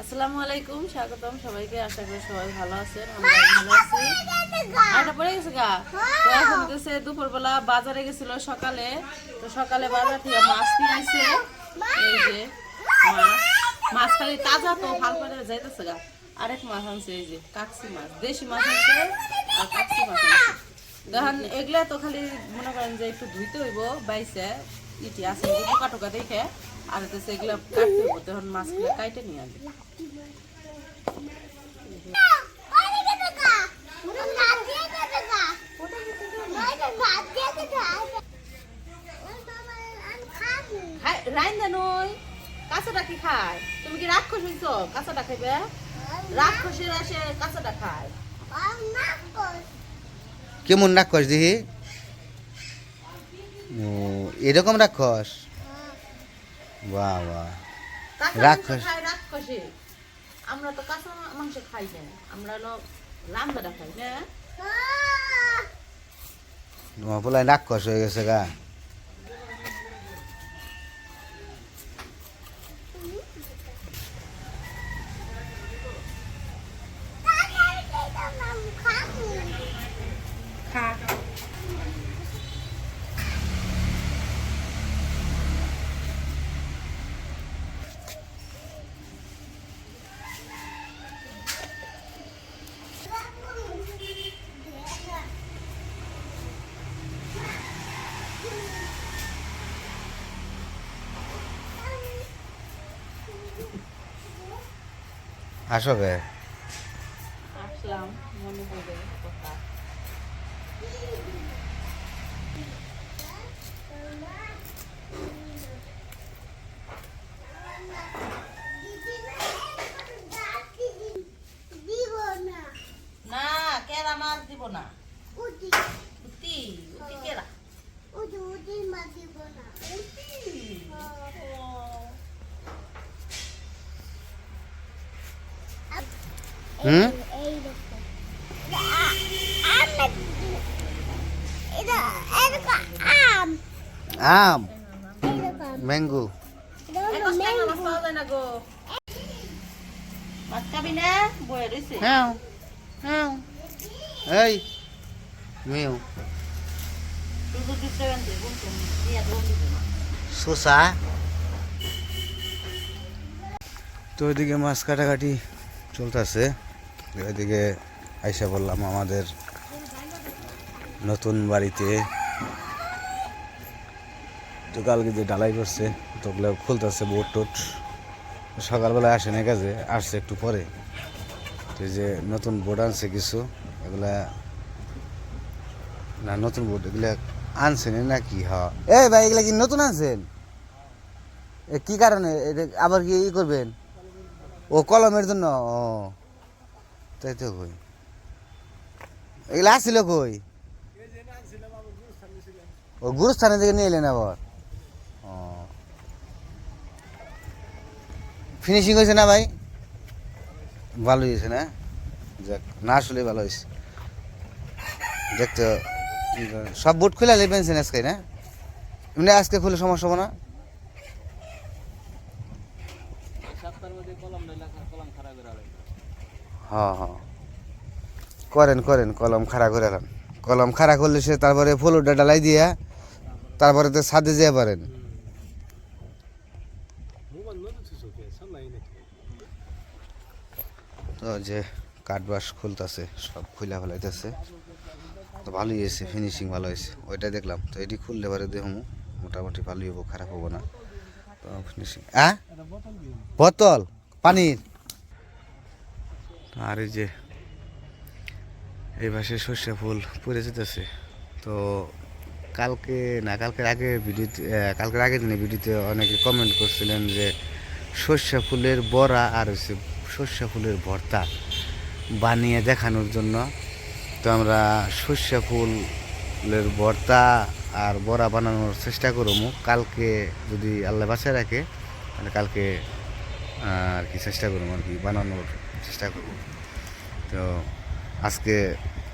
আসসালামু আলাইকুম, স্বাগতম সবাইকে। আশা করি সবাই ভালো আছেন আমরা ভালো আছি। গেছে গা? তো এখন গেছে দুপুরবেলা বাজারে গেছিল সকালে। তো সকালে বাজার থেকে মাছ নিয়ে এই যে মাছ। খালি তাজা তো, ভালো করে যাইতেছে গা। আরেক মাছ আনছে, এই যে কাকসি মাছ, দেশি মাছ আনছে আর কাকসি মাছ আনছে। এগুলা তো খালি মনে করেন যে একটু ধুইতে হইব বাইসে ইটি আছে টোকা টোকা দেখে। আর হচ্ছে এগুলা কাটতে হইব তখন মাছগুলো কাইটে নিয়ে আসবে কাঁচাটা কি খায়? তুমি কি রাক্ষস রাক্ষসের আসে খায়। কেমন রাক্ষস দিহি? ও, এরকম রাক্ষস? বাহ বাহ। রাক্ষস। রাক্ষসে। আমরা তো কাঁচা মাংস খাই না। আমরা হলো রান্নাটা খাই না? তোমার বলে রাক্ষস হয়ে গেছে গা। আসবে আসলাম মনে পড়ে কথা না কেরা মাছ দিব না উতি উতি কেরা হুম? আম। ম্যাঙ্গো। হ্যাঁ। হ্যাঁ। এই। মেউ শসা তো ওইদিকে মাছ কাটাকাটি চলতেছে। ওইদিকে আইসা বললাম আমাদের নতুন বাড়িতে। তো কালকে যে ডালাই করছে, তো ওগুলো খুলতেছে বোট টোট। সকালবেলা আসে না কাজে, আসছে একটু পরে। তো যে নতুন বোট আনছে কিছু, এগুলা না, নতুন বোট এগুলা আনছেন নাকি হ্যাঁ এ ভাই, এগুলা কি নতুন আনছেন? কি কারণে? আবার কি ই করবেন? ও কলমের জন্য? ও। তাই তো কই? এগুলা আসছিল কই? ও গুরুস্থানের থেকে নিয়ে এলেন আবার? ফিনিশিং হয়েছে না ভাই? ভালো হয়েছে না? যাক, না আসলে ভালো হয়েছে। দেখতে সব বুট খুলে নেবেন আজকে, না? এমনি আজকে খুলে সমস্যা হবে না? হ্যাঁ হ্যাঁ। করেন করেন, কলম খাড়া করে রান কলম খাড়া করলে সে তারপরে ফুলুটা ডালাই দিয়া তারপরে তো ছাদে যেতে পারেন তো যে কাঠবাস খুলতেছে, সব খুলে ফেলাইতেছে। তো ভালোই হয়েছে ফিনিশিং ভালো হয়েছে। ওইটা দেখলাম, তো এটি খুললে পরে দেখো মোটামুটি ভালোই হব খারাপ হব না। তো ফিনিশিং হ্যাঁ? বোতল? পানির? আর এই যে, এই পাশে সর্ষে ফুল পড়ে যেতেছে। তো কালকে না, কালকের আগে ভিডিওতে কালকের আগের দিনে ভিডিওতে অনেকে কমেন্ট করছিলেন যে সর্ষে ফুলের বড়া আর হচ্ছে সর্ষে ফুলের ভর্তা বানিয়ে দেখানোর জন্য। তো আমরা সর্ষে ফুলের ভর্তা আর বড়া বানানোর চেষ্টা করব। কালকে যদি আল্লাহ বাঁচায় রাখে, তাহলে কালকে আর কি চেষ্টা করব আর কি বানানোর। চেষ্টা করব। তো আজকে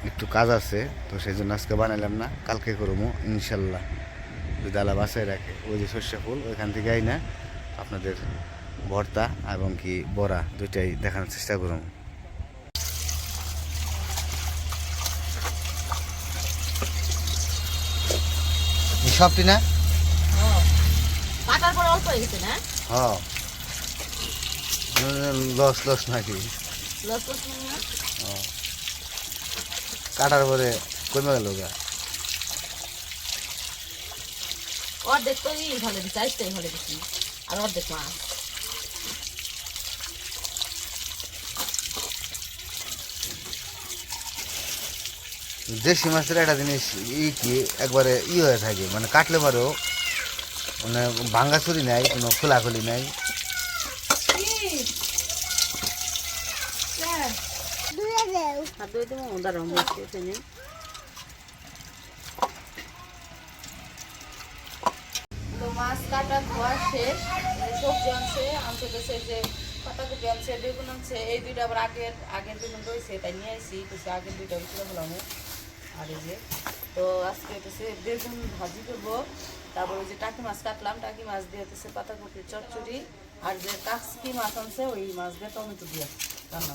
একটু কাজ আছে তো সেই জন্য আজকে বানাইলাম না কালকে করব ইনশাল্লাহ। যদি আল্লাহ বাসায় রাখে ওই যে সর্ষে ফুল ওইখান থেকে আই না আপনাদের ভর্তা এবং কি বড়া দুইটাই দেখানোর চেষ্টা করুন সবটি না? কাটার পরে অল্প হয়ে গেছে না? হ্যাঁ লস লস নাকি? কাটার পরে কমে গেল গা। অর্ধেক তো ই ভালো দিচ্ছে আইসটাই ভালো দিচ্ছি আর অর্ধেক মাছ দেশি মাছের একটা জিনিস ই কি একবারে ই হয়ে থাকে। মানে কাটলে পারেও মানে ভাঙ্গাচুরি নাই কোনো খোলাখুলি নাই। দুই দিন দাঁড়াও তো মাছ সবজি আনছে যে আনছে, বেগুন এই দুইটা আবার আগের আগের রয়েছে, তাই নিয়ে আগের দুইটা আর যে, তো বেগুন ভাজি করব, তারপর ওই যে টাকি মাছ কাটলাম, টাকি মাছ দিয়ে হচ্ছে পাতাকপির চচ্চড়ি, আর যে কাসকি মাছ আনছে, ওই মাছ দিয়ে টমেটো দিয়ে রান্না।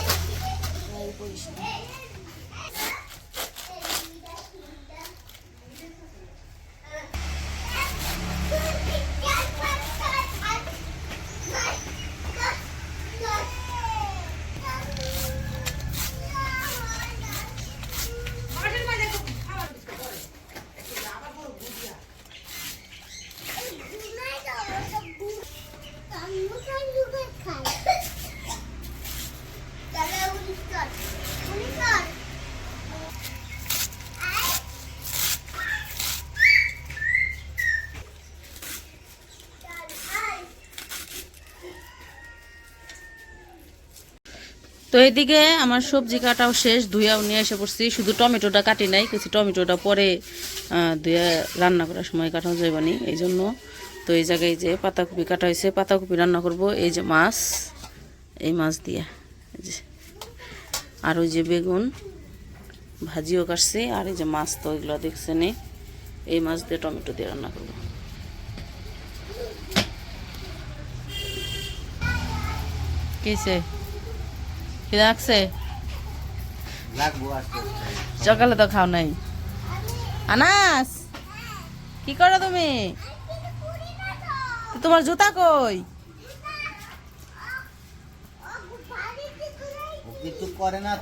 তো এদিকে আমার সবজি কাটাও শেষ ধুয়াও নিয়ে এসে পড়ছি। শুধু টমেটোটা কাটি নাই কিছু টমেটোটা পরে ধুয়ে রান্না করার সময় কাটানো যাইবানি এই জন্য তো এই জায়গায় যে পাতাকপি কাটা হয়েছে পাতাকপি রান্না করব। এই যে মাছ, এই মাছ দিয়ে আর ওই যে বেগুন, ভাজিও কাটছি, আর এই যে মাছ তো এগুলো দেখছেন এই মাছ দিয়ে টমেটো দিয়ে রান্না করব। কেসে কি লাগছে? সকালে তো খাও নাই। আনাস কি করো তুমি? তোমার জুতা কই?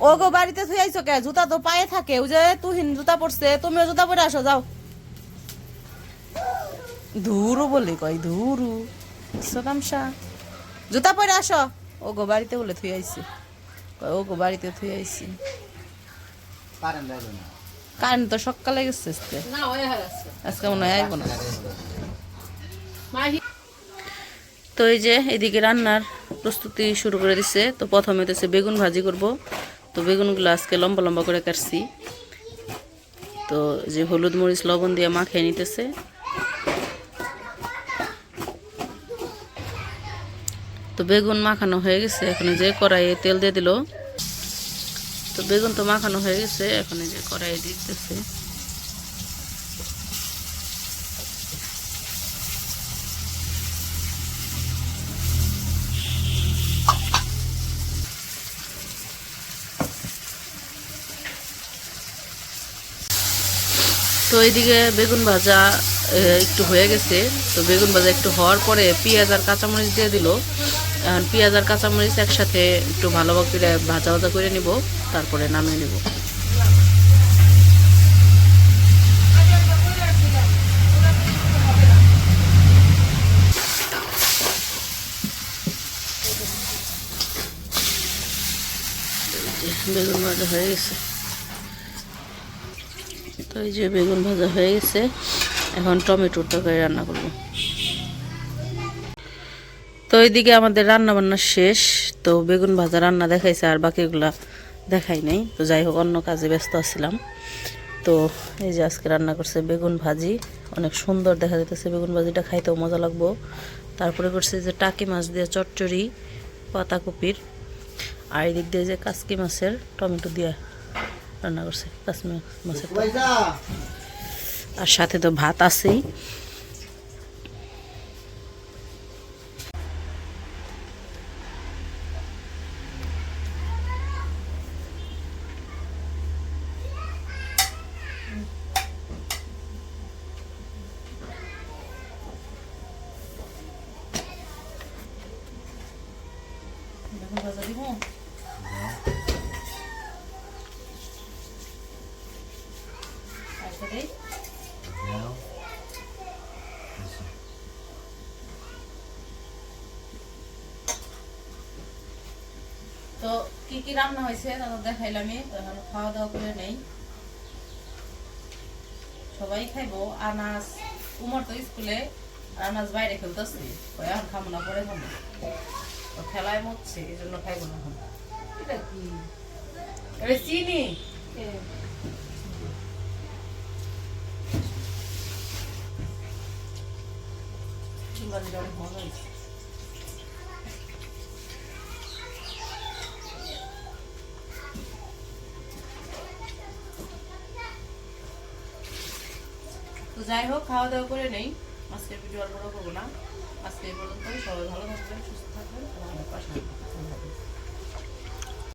ও গো বাড়িতে থুই আইছো কে? জুতা তো পায়ে থাকে। ওই যে তুহিন জুতা পরছে তুমিও জুতা পরে আসো যাও। ধুরু বলে কই ধুরু। সদামশা জুতা পরে আসো। ও গো বাড়িতে বলে থুই আইছি। কয়, ও বাড়িতে থুই আইছি। কারেন্ট তো সকালে গেছে আজকে। আজকে মনে হয় আইব না। তো এই যে এদিকে রান্নার প্রস্তুতি শুরু করে দিছে। তো প্রথমে হচ্ছে বেগুন ভাজি করব। তো বেগুনগুলো আজকে লম্বা লম্বা করে কাটছি। তো যে হলুদ মরিচ লবণ দিয়ে মাখিয়ে নিতেছে। তো বেগুন মাখানো হয়ে গেছে, এখন যে কড়াইয়ে তেল দিয়ে দিল। তো বেগুন তো মাখানো হয়ে গেছে, এখন যে কড়াইয়ে দিতেছে। তো এইদিকে বেগুন ভাজা একটু হয়ে গেছে। তো বেগুন ভাজা একটু হওয়ার পরে পেঁয়াজ আর কাঁচামরিচ দিয়ে দিল। এখন পেঁয়াজ আর কাঁচামরিচ একসাথে একটু ভালো করে ভাজা ভাজা করে নিব, তারপরে নামিয়ে নিব। বেগুন ভাজা হয়ে গেছে। তো এই যে বেগুন ভাজা হয়ে গেছে, এখন টমেটোর তরকারি রান্না করব। তো ওইদিকে আমাদের রান্না বান্না শেষ, তো বেগুন ভাজা রান্না দেখাইছে আর বাকিগুলা দেখাই নাই। তো যাই হোক, অন্য কাজে ব্যস্ত আছিলাম। তো এই যে আজকে রান্না করছে বেগুন ভাজি, অনেক সুন্দর দেখা যেতেছে বেগুন ভাজিটা, খাইতেও মজা লাগবো। তারপরে করছে যে টাকি মাছ দিয়ে চচ্চড়ি, পাতাকপির, আর এদিক দিয়ে যে কাসকি মাছের টমেটো দিয়ে রান্না করছে। কাসকি মাছের আর সাথে তো ভাত আছেই। বেগুন ভাজা দিব তো, কি কি রান্না হয়েছে? তা তো দেখাইলামই খাওয়া দাওয়া করে নেই। সবাই খাইবো। আনাজ উমর তো স্কুলে আনাজ বাইরে খেলতেছি। এখন খাব না পরে খাব ও খেলায় মরছে এই জন্য খাইবো না এটা কি? এটা চিনি? তো যাই হোক খাওয়া দাওয়া করে নেই। আজকের ভিডিও আর বড় করব না। আজকে এই পর্যন্ত সবাই ভালো থাকবেন সুস্থ 確かに。